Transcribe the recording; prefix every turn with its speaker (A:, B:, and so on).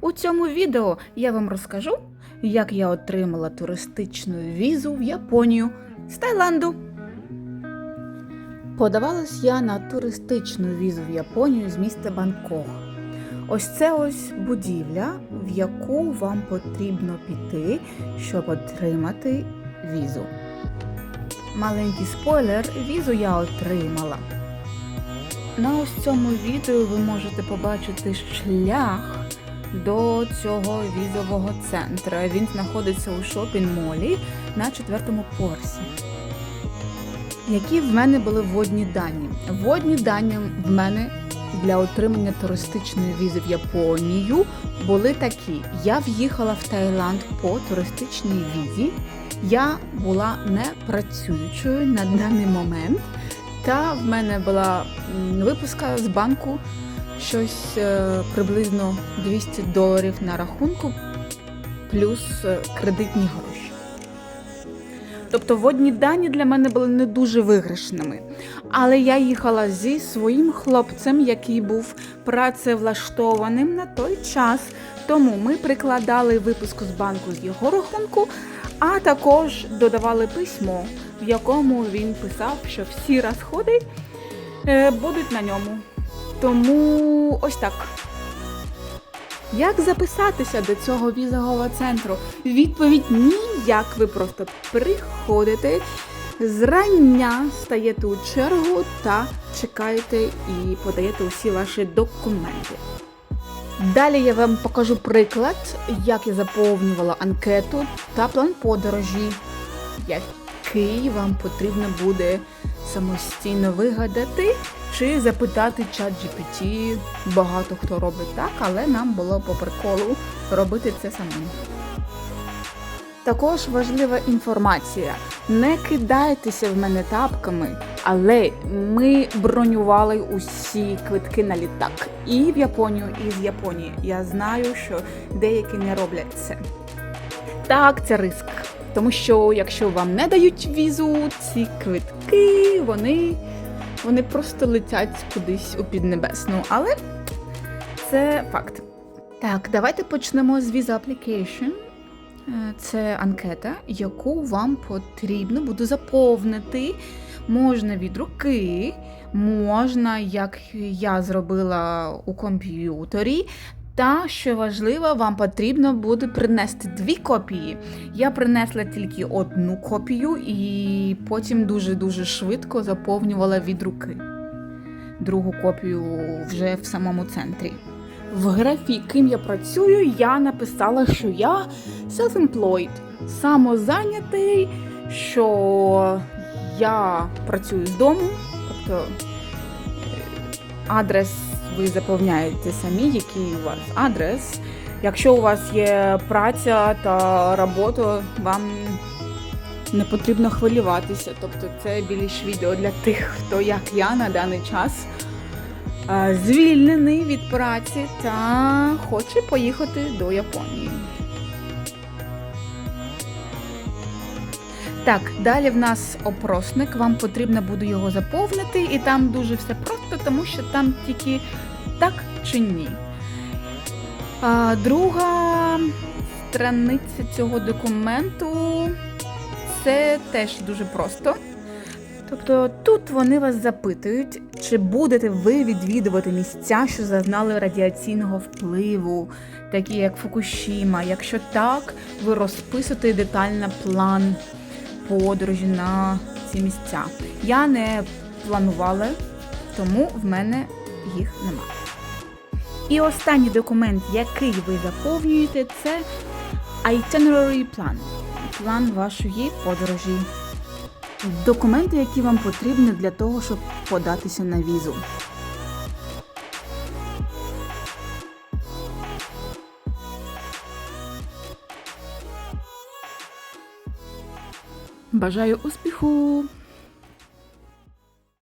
A: У цьому відео я вам розкажу, як я отримала туристичну візу в Японію з Таїланду. Подавалась я на туристичну візу в Японію з міста Бангкок. Ось це ось будівля, в яку вам потрібно піти, щоб отримати візу. Маленький спойлер, візу я отримала. На ось цьому відео ви можете побачити шлях до цього візового центру. Він знаходиться у шопінг-молі на четвертому порсі. Які в мене були водні дані? Водні дані в мене для отримання туристичної візи в Японію були такі: я в'їхала в Таїланд по туристичній візі. Я була не працюючою на даний момент, та в мене була випуска з банку щось е, приблизно 200 доларів на рахунку, плюс е, кредитні гроші. Тобто водні дані для мене були не дуже виграшними. Але я їхала зі своїм хлопцем, який був працевлаштованим на той час. Тому ми прикладали випуску з банку з його рахунку, а також додавали письмо, в якому він писав, що всі розходи е, будуть на ньому. Тому ось так. Як записатися до цього візового центру? Відповідь ніяк. Ви просто приходите зрання, стаєте у чергу та чекаєте і подаєте усі ваші документи. Далі я вам покажу приклад, як я заповнювала анкету та план подорожі, який вам потрібно буде самостійно вигадати чи запитати чат GPT. Багато хто робить так, але нам було по приколу робити це самим. Також важлива інформація. Не кидайтеся в мене тапками, але ми бронювали усі квитки на літак і в Японію, і з Японії. Я знаю, що деякі не роблять це. Так, це риск. Тому що якщо вам не дають візу, ці квитки, вони, вони просто летять кудись у піднебесну. Але це факт. Так, давайте почнемо з Visa Application. Е, Це анкета, яку вам потрібно буде заповнити. Можна від руки, можна, як я зробила у комп'ютері. Та, що важливо, вам потрібно буде принести дві копії. Я принесла тільки одну копію і потім дуже-дуже швидко заповнювала від руки. Другу копію вже в самому центрі. В графі, ким я працюю, я написала, що я self-employed, самозайнятий, що я працюю з дому, тобто е, адрес ви заповняєте самі, який у вас адрес. Якщо у вас є праця та робота, вам не потрібно хвилюватися. Тобто це більш відео для тих, хто як я на даний час е, звільнений від праці та хоче поїхати до Японії. Так, далі в нас опросник, вам потрібно буде його заповнити, і там дуже все просто, тому що там тільки так чи ні. А, друга страниця цього документу це теж дуже просто. Тобто тут вони вас запитують, чи будете ви відвідувати місця, що зазнали радіаційного впливу, такі як Фукушіма. Якщо так, ви розписуєте детально план подорожі на ці місця. Я не планувала, тому в мене їх немає. І останній документ, який ви заповнюєте, це itinerary plan. План вашої подорожі. Документи, які вам потрібні для того, щоб податися на візу. Бажаю успіху!